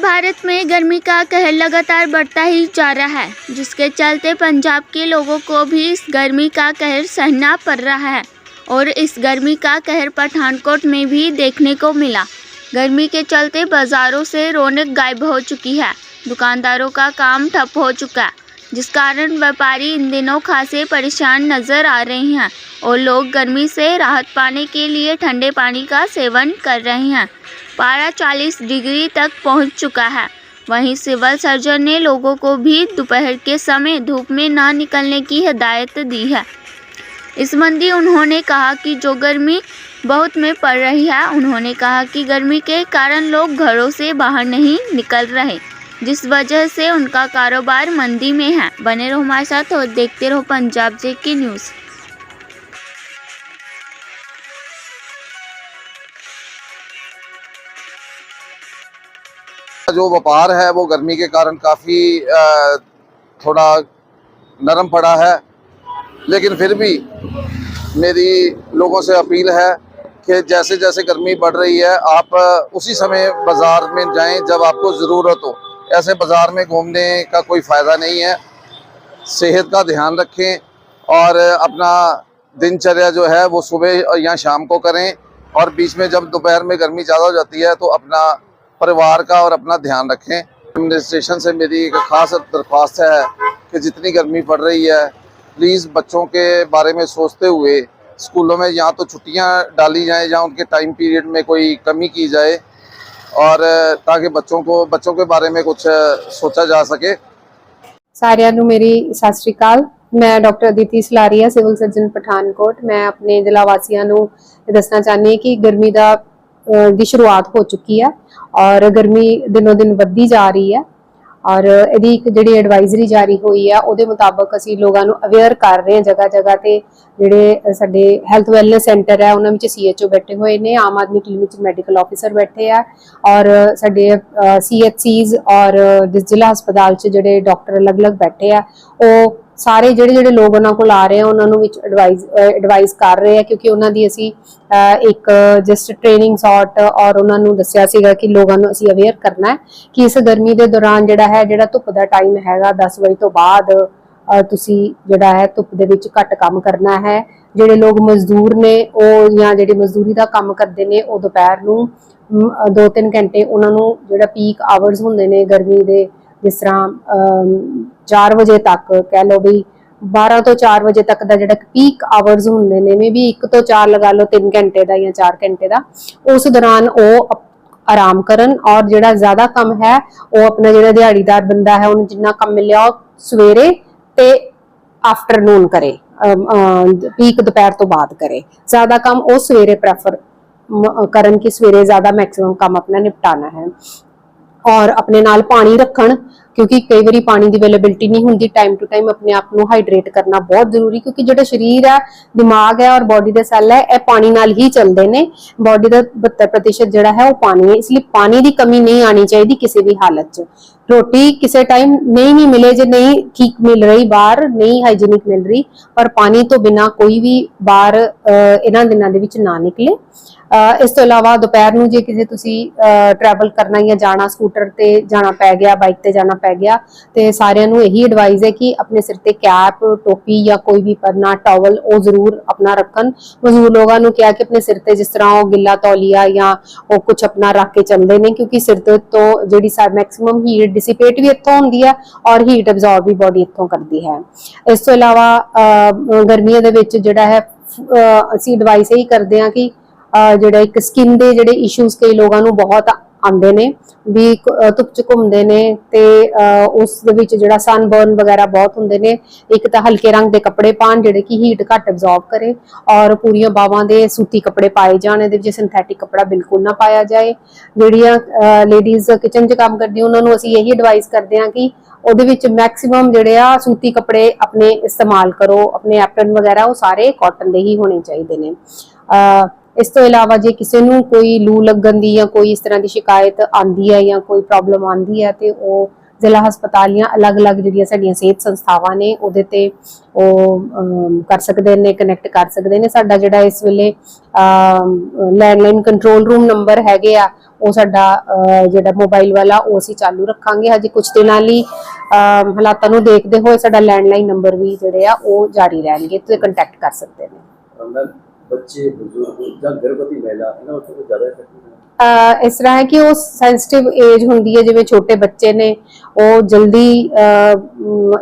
भारत में गर्मी का कहर लगातार बढ़ता ही जा रहा है, जिसके चलते पंजाब के लोगों को भी इस गर्मी का कहर सहना पड़ रहा है और इस गर्मी का कहर पठानकोट में भी देखने को मिला। गर्मी के चलते बाजारों से रौनक गायब हो चुकी है, दुकानदारों का काम ठप हो चुका है, जिस कारण व्यापारी इन दिनों खासे परेशान नज़र आ रहे हैं और लोग गर्मी से राहत पाने के लिए ठंडे पानी का सेवन कर रहे हैं। पारा 40 डिग्री तक पहुँच चुका है। वहीं सिविल सर्जन ने लोगों को भी दोपहर के समय धूप में ना निकलने की हिदायत दी है। इस संबंधी उन्होंने कहा कि जो गर्मी बहुत में पड़ रही है, उन्होंने कहा कि गर्मी के कारण लोग घरों से बाहर नहीं निकल रहे, जिस वजह से उनका कारोबार मंदी में है। बने रहो हमारे साथ और देखते रहो पंजाब जे की न्यूज़। जो व्यापार है, वो गर्मी के कारण काफ़ी थोड़ा नरम पड़ा है। लेकिन फिर भी मेरी लोगों से अपील है कि जैसे जैसे गर्मी बढ़ रही है, आप उसी समय बाज़ार में जाएँ जब आपको ज़रूरत हो। ऐसे बाज़ार में घूमने का कोई फ़ायदा नहीं है। सेहत का ध्यान रखें और अपना दिनचर्या जो है, वो सुबह या शाम को करें। और बीच में जब दोपहर में गर्मी ज़्यादा हो जाती है तो अपना परिवार का और अपना ध्यान रखें एडमिनिस्ट्रेशन से मेरी एक खास दरख्वास्त है कि जितनी गर्मी पड़ रही है प्लीज़ बच्चों के बारे में सोचते हुए स्कूलों में या तो छुट्टियां डाली जाएं या उनके टाइम पीरियड में कोई कमी की जाए और ताकि बच्चों को बच्चों के बारे में कुछ सोचा जा सके ਸਾਰਿਆਂ ਨੂੰ ਮੇਰੀ ਸਤਿ ਸ਼੍ਰੀ ਅਕਾਲ ਮੈਂ doctor Aditi Salaria civil surgeon Pathankot ਮੈਂ ਆਪਣੇ ਜ਼ਿਲ੍ਹਾ ਵਾਸੀਆਂ ਨੂੰ ਇਹ ਦੱਸਣਾ ਚਾਹੁੰਦੀ ਹਾਂ ਕਿ ਗਰਮੀ ਦਾ ਅਹ, ਦੀ ਸ਼ੁਰੂਆਤ ਹੋ ਚੁੱਕੀ ਹੈ ਔਰ ਗਰਮੀ ਦਿਨੋ ਦਿਨ ਵੱਧਦੀ ਜਾ ਰਹੀ ਹੈ ਔਰ ਇਹਦੀ ਇੱਕ ਜਿਹੜੀ ਐਡਵਾਈਜ਼ਰੀ ਜਾਰੀ ਹੋਈ ਹੈ ਉਹਦੇ ਮੁਤਾਬਕ ਅਸੀਂ ਲੋਕਾਂ ਨੂੰ ਅਵੇਅਰ ਕਰ ਰਹੇ ਹਾਂ ਜਗ੍ਹਾ ਜਗ੍ਹਾ ਤੇ ਜਿਹੜੇ ਸਾਡੇ ਹੈਲਥ ਵੈਲਨੈਸ ਸੈਂਟਰ ਹੈ ਉਹਨਾਂ ਵਿੱਚ ਸੀਐਚਓ ਬੈਠੇ ਹੋਏ ਨੇ, ਆਮ ਆਦਮੀ ਕਲੀਨਿਕ ਚ ਮੈਡੀਕਲ ਆਫੀਸਰ ਬੈਠੇ ਆ ਔਰ ਸਾਡੇ ਸੀਐਚਸੀਜ਼ ਔਰ ਜ਼ਿਲ੍ਹਾ ਹਸਪਤਾਲ ਚ ਜਿਹੜੇ ਡਾਕਟਰ ਅਲੱਗ-ਅਲੱਗ ਬੈਠੇ ਆ, ਉਹ ਸਾਰੇ ਜਿਹੜੇ ਜਿਹੜੇ ਲੋਕ ਉਹਨਾਂ ਕੋਲ ਆ ਰਹੇ ਆ, ਉਹਨਾਂ ਨੂੰ ਵਿੱਚ ਐਡਵਾਈਸ ਐਡਵਾਈਸ ਕਰ ਰਹੇ ਆ ਕਿਉਂਕਿ ਉਹਨਾਂ ਦੀ ਅਸੀਂ ਇੱਕ ਜਸਟ ਟ੍ਰੇਨਿੰਗ ਸੌਟ ਔਰ ਉਹਨਾਂ ਨੂੰ ਦੱਸਿਆ ਸੀਗਾ ਕਿ ਲੋਕਾਂ ਨੂੰ ਅਸੀਂ ਅਵੇਅਰ ਕਰਨਾ ਹੈ ਕਿ ਇਸ ਗਰਮੀ ਦੇ ਦੌਰਾਨ ਜਿਹੜਾ ਹੈ, ਜਿਹੜਾ ਧੁੱਪ ਦਾ ਟਾਈਮ ਹੈਗਾ 10 ਵਜੇ ਤੋਂ ਬਾਅਦ ਤੁਸੀਂ ਜਿਹੜਾ ਹੈ ਧੁੱਪ ਦੇ ਵਿੱਚ ਘੱਟ ਕੰਮ ਕਰਨਾ ਹੈ। ਜਿਹੜੇ ਲੋਕ ਮਜ਼ਦੂਰ ਨੇ, ਉਹ ਜਾਂ ਜਿਹੜੇ ਮਜ਼ਦੂਰੀ ਦਾ ਕੰਮ ਕਰਦੇ ਨੇ, ਉਹ ਦੁਪਹਿਰ ਨੂੰ 2-3 ਘੰਟੇ ਉਹਨਾਂ ਨੂੰ ਜਿਹੜਾ ਪੀਕ ਆਵਰਸ ਹੁੰਦੇ ਨੇ ਗਰਮੀ ਦੇ ਜਿਸ ਤਰ੍ਹਾਂ 4 ਵਜੇ ਤੱਕ ਕਹਿ ਲਓ ਵੀ 12 ਤੋਂ 4 ਵਜੇ ਤੱਕ ਦਾ ਜਿਹੜਾ ਪੀਕ ਆਵਰਸ ਹੁੰਦੇ ਨੇ ਮੇ ਵੀ 1 ਤੋਂ 4 ਲਗਾ ਲਓ 3 ਘੰਟੇ ਦਾ ਜਾਂ 4 ਘੰਟੇ ਦਾ, ਉਸ ਦੌਰਾਨ ਉਹ ਆਰਾਮ ਕਰਨ ਔਰ ਜਿਹੜਾ ਜ਼ਿਆਦਾ ਕੰਮ ਹੈ, ਉਹ ਆਪਣਾ ਜਿਹੜਾ ਦਿਹਾੜੀਦਾਰ ਬੰਦਾ ਹੈ, ਉਹਨੂੰ ਜਿੰਨਾ ਕੰਮ ਮਿਲਿਆ ਉਹ ਸਵੇਰੇ ਤੇ ਆਫਟਰਨੂਨ ਕਰੇ ਪੀਕ ਦੁਪਹਿਰ ਤੋਂ ਬਾਅਦ ਕਰੇ। ਜ਼ਿਆਦਾ ਕੰਮ ਉਹ ਸਵੇਰੇ ਪ੍ਰੈਫਰ ਕਰਨ ਕਿ ਸਵੇਰੇ ਜ਼ਿਆਦਾ ਮੈਕਸਿਮਮ ਕੰਮ ਆਪਣਾ ਨਿਪਟਾਣਾ ਹੈ। ਔਰ ਆਪਣੇ ਨਾਲ ਪਾਣੀ ਰੱਖਣ, ਕਿਉਂਕਿ ਕਈ ਵਾਰੀ ਪਾਣੀ ਦੀ ਅਵੇਲੇਬਿਲਟੀ ਨਹੀਂ ਹੁੰਦੀ ਟਾਈਮ ਟੂ ਟਾਈਮ ਆਪਣੇ ਆਪ ਨੂੰ ਹਾਈਡਰੇਟ ਕਰਨਾ ਬਹੁਤ ਜ਼ਰੂਰੀ, ਕਿਉਂਕਿ ਜਿਹੜਾ ਸਰੀਰ ਹੈ, ਦਿਮਾਗ ਹੈ ਔਰ ਬਾਡੀ ਦੇ ਸੈੱਲ ਹੈ, ਇਹ ਪਾਣੀ ਨਾਲ ਹੀ ਚੱਲਦੇ ਨੇ। ਬਾਡੀ ਦਾ 72% ਜਿਹੜਾ ਹੈ ਉਹ ਪਾਣੀ ਹੈ, ਇਸ ਲਈ ਪਾਣੀ ਦੀ ਕਮੀ ਨਹੀਂ ਆਣੀ ਚਾਹੀਦੀ ਕਿਸੇ ਵੀ ਹਾਲਤ 'ਚ। ਰੋਟੀ ਕਿਸੇ ਟਾਈਮ ਨਹੀਂ ਵੀ ਮਿਲੇ ਜੇ ਨਹੀਂ ਠੀਕ ਮਿਲ ਰਹੀ ਬਾਹਰ, ਨਹੀਂ ਹਾਈਜੀਨਿਕ ਮਿਲ ਰਹੀ, ਪਰ ਪਾਣੀ ਤੋਂ ਬਿਨਾ ਕੋਈ ਵੀ ਬਾਹਰ ਇਹਨਾਂ ਦਿਨਾਂ ਦੇ ਵਿੱਚ ਨਾ ਨਿਕਲੇ। ਇਸ ਤੋਂ ਇਲਾਵਾ ਦੁਪਹਿਰ ਨੂੰ ਜੇ ਕਿਸੇ ਤੁਸੀਂ ਟਰੈਵਲ ਕਰਨਾ ਜਾਂ ਜਾਣਾ ਸਕੂਟਰ ਤੇ ਜਾਣਾ ਪੈ ਗਿਆ ਬਾਈਕ ਤੇ ਜਾਣਾ ਪੈ ਗਿਆ, ਤੇ ਸਾਰਿਆਂ ਨੂੰ ਇਹੀ ਐਡਵਾਈਸ ਹੈ ਕਿ ਆਪਣੇ ਸਿਰ ਤੇ ਕੈਪ ਟੋਪੀ ਜਾਂ ਕੋਈ ਵੀ ਪਰਨਾ ਟਾਵਲ ਉਹ ਜ਼ਰੂਰ ਆਪਣਾ ਰੱਖਣ। ਮਜ਼ਦੂਰ ਲੋਕਾਂ ਨੂੰ ਕਿਹਾ ਕਿ ਆਪਣੇ ਸਿਰ ਤੇ ਜਿਸ ਤਰ੍ਹਾਂ ਉਹ ਗਿੱਲਾ ਤੌਲੀਆ ਜਾਂ ਉਹ ਕੁਝ ਆਪਣਾ ਰੱਖ ਕੇ ਚੱਲਦੇ ਨੇ, ਕਿਉਂਕਿ ਸਿਰ ਤੇ ਤੋਂ ਜਿਹੜੀ ਸਾ ਮੈਕਸਿਮਮ ਹੀਟ ਡਿਸਿਪੇਟ ਵੀ ਇੱਥੋਂ ਹੁੰਦੀ ਹੈ ਔਰ ਹੀਟ ਅਬਜ਼ੌਰਬ ਵੀ ਬਾਡੀ ਇੱਥੋਂ ਕਰਦੀ ਹੈ। ਇਸ ਤੋਂ ਇਲਾਵਾ ਗਰਮੀਆਂ ਦੇ ਵਿੱਚ ਜਿਹੜਾ ਹੈ ਅਸੀਂ ਐਡਵਾਈਸ ਇਹੀ ਕਰਦੇ ਹਾਂ ਕਿ ਜਿਹੜਾ ਇੱਕ ਸਕਿਨ ਦੇ ਜਿਹੜੇ ਇਸ਼ੂਜ਼ ਕਈ ਲੋਕਾਂ ਨੂੰ ਬਹੁਤ ਆਉਂਦੇ ਨੇ, ਵੀ ਕ- ਧੁੱਪ ਚ ਘੁੰਮਦੇ ਨੇ ਤੇ ਉਸ ਦੇ ਵਿੱਚ ਜਿਹੜਾ ਸਨਬਰਨ ਵਗੈਰਾ ਬਹੁਤ ਹੁੰਦੇ ਨੇ, ਇੱਕ ਤਾਂ ਹਲਕੇ ਰੰਗ ਦੇ ਕੱਪੜੇ ਪਾਣ ਜਿਹੜੇ ਕਿ ਹੀਟ ਘੱਟ ਅਬਜ਼ੌਰਬ ਕਰੇ ਔਰ ਪੂਰੀਆਂ ਬਾਵਾਂ ਦੇ ਸੂਤੀ ਕੱਪੜੇ ਪਾਏ ਜਾਣ, ਇਹਦੇ ਵਿੱਚ ਸਿੰਥੈਟਿਕ ਕੱਪੜਾ ਬਿਲਕੁਲ ਨਾ ਪਾਇਆ ਜਾਏ। ਜਿਹੜੀਆਂ ਲੇਡੀਜ਼ ਕਿਚਨ 'ਚ ਕੰਮ ਕਰਦੀਆਂ, ਉਹਨਾਂ ਨੂੰ ਅਸੀਂ ਇਹੀ ਐਡਵਾਈਸ ਕਰਦੇ ਹਾਂ ਕਿ ਉਹਦੇ ਵਿੱਚ ਮੈਕਸਿਮਮ ਜਿਹੜੇ ਆ ਸੂਤੀ ਕੱਪੜੇ ਆਪਣੇ ਇਸਤੇਮਾਲ ਕਰੋ, ਆਪਣੇ ਐਪਰਨ ਵਗੈਰਾ ਉਹ ਸਾਰੇ ਕਾਟਨ ਦੇ ਹੀ ਹੋਣੇ ਚਾਹੀਦੇ ਨੇ। ਇਸ ਤੋਂ ਇਲਾਵਾ ਜੇ ਕਿਸੇ ਨੂੰ ਕੋਈ ਲੂ ਲੱਗਣ ਦੀ ਜਾਂ ਕੋਈ ਇਸ ਤਰ੍ਹਾਂ ਦੀ ਸ਼ਿਕਾਇਤ ਆਂਦੀ ਹੈ ਜਾਂ ਕੋਈ ਪ੍ਰੋਬਲਮ ਆਂਦੀ ਹੈ, ਤੇ ਉਹ ਜ਼ਿਲ੍ਹਾ ਹਸਪਤਾਲ ਜਾਂ ਅਲੱਗ-ਅਲੱਗ ਜਿਹੜੀਆਂ ਸਾਡੀਆਂ ਸਿਹਤ ਸੰਸਥਾਵਾਂ ਨੇ, ਉਹਦੇ ਤੇ ਉਹ ਕਰ ਸਕਦੇ ਨੇ ਕਨੈਕਟ ਕਰ ਸਕਦੇ ਨੇ। ਸਾਡਾ ਜਿਹੜਾ ਇਸ ਵੇਲੇ ਲੈਂਡਲਾਈਨ ਕੰਟਰੋਲ ਰੂਮ ਨੰਬਰ ਹੈਗੇ ਆ, ਉਹ ਸਾਡਾ ਜਿਹੜਾ ਮੋਬਾਈਲ ਵਾਲਾ, ਉਹ ਅਸੀਂ ਚਾਲੂ ਰੱਖਾਂਗੇ। ਹਜੇ ਕੁਝ ਦਿਨਾਂ ਲਈ ਹਾਲਾਤਾਂ ਨੂੰ ਦੇਖਦੇ ਹੋਏ ਸਾਡਾ ਲੈਂਡਲਾਈਨ ਨੰਬਰ ਵੀ ਜਿਹੜੇ ਆ, ਉਹ ਜਾਰੀ ਰਹਿਣਗੇ ਤੇ ਕੰਟੈਕਟ ਕਰ ਸਕਦੇ ਨੇ। ਬੱਚੇ, ਬਜ਼ੁਰਗ ਜਾਂ ਗਰਭਵਤੀ ਮਹਿਲਾ, ਇਹਨਾਂ ਉੱਤੇ ਕੋਈ ਜ਼ਿਆਦਾ ਇਫੈਕਟ ਹੁੰਦਾ ਇਸ ਤਰ੍ਹਾਂ ਹੈ ਕਿ ਉਹ ਸੈਂਸਿਟਿਵ ਏਜ ਹੁੰਦੀ ਹੈ, ਜਿਵੇਂ ਛੋਟੇ ਬੱਚੇ ਨੇ, ਉਹ ਜਲਦੀ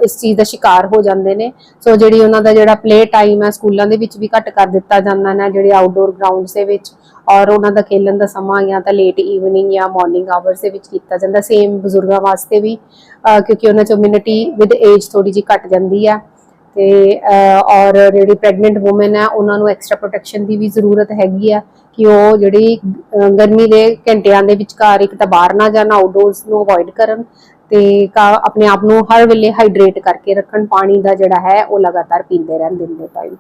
ਇਸ ਚੀਜ਼ ਦਾ ਸ਼ਿਕਾਰ ਹੋ ਜਾਂਦੇ ਨੇ। ਸੋ ਜਿਹੜੀ ਉਹਨਾਂ ਦਾ ਜਿਹੜਾ ਪਲੇ ਟਾਈਮ ਹੈ, ਸਕੂਲਾਂ ਦੇ ਵਿੱਚ ਵੀ ਘੱਟ ਕਰ ਦਿੱਤਾ ਜਾਂਦਾ ਨਾ, ਜਿਹੜੇ ਆਊਟਡੋਰ ਗਰਾਊਂਡਸ ਦੇ ਵਿੱਚ, ਔਰ ਉਹਨਾਂ ਦਾ ਖੇਲਣ ਦਾ ਸਮਾਂ ਜਾਂ ਤਾਂ ਲੇਟ ਈਵਨਿੰਗ ਜਾਂ ਮਾਰਨਿੰਗ ਆਵਰਸ ਦੇ ਵਿੱਚ ਕੀਤਾ ਜਾਂਦਾ। ਸੇਮ ਬਜ਼ੁਰਗਾਂ ਵਾਸਤੇ ਵੀ ਕਿਉਂਕਿ ਉਹਨਾਂ ਚ ਇਮਿਊਨਿਟੀ ਵਿਦ ਏਜ ਥੋੜੀ ਜਿਹੀ ਘਟ ਜਾਂਦੀ ਹੈ। ਤੇ ਔਰ ਜਿਹੜੀ ਪ੍ਰੈਗਨੈਂਟ ਔਮਨ ਹੈ, ਉਹਨਾਂ ਨੂੰ ਐਕਸਟਰਾ ਪ੍ਰੋਟੈਕਸ਼ਨ ਦੀ ਵੀ ਜ਼ਰੂਰਤ ਹੈਗੀ ਆ ਕਿ ਉਹ ਜਿਹੜੀ ਗਰਮੀ ਦੇ ਘੰਟਿਆਂ ਦੇ ਵਿਚਕਾਰ ਇੱਕ ਤਾਂ ਬਾਹਰ ਨਾ ਜਾਣ ਆਊਟਡੋਰਸ ਨੂੰ ਅਵੋਇਡ ਕਰਨ ਤੇ ਕਾ- ਆਪਣੇ ਆਪ ਨੂੰ ਹਰ ਵੇਲੇ ਹਾਈਡਰੇਟ ਕਰਕੇ ਰੱਖਣ, ਪਾਣੀ ਦਾ ਜਿਹੜਾ ਹੈ, ਉਹ ਲਗਾਤਾਰ ਪੀਂਦੇ ਰਹਿਣ ਦਿਨ ਦੇ ਟਾਈਮ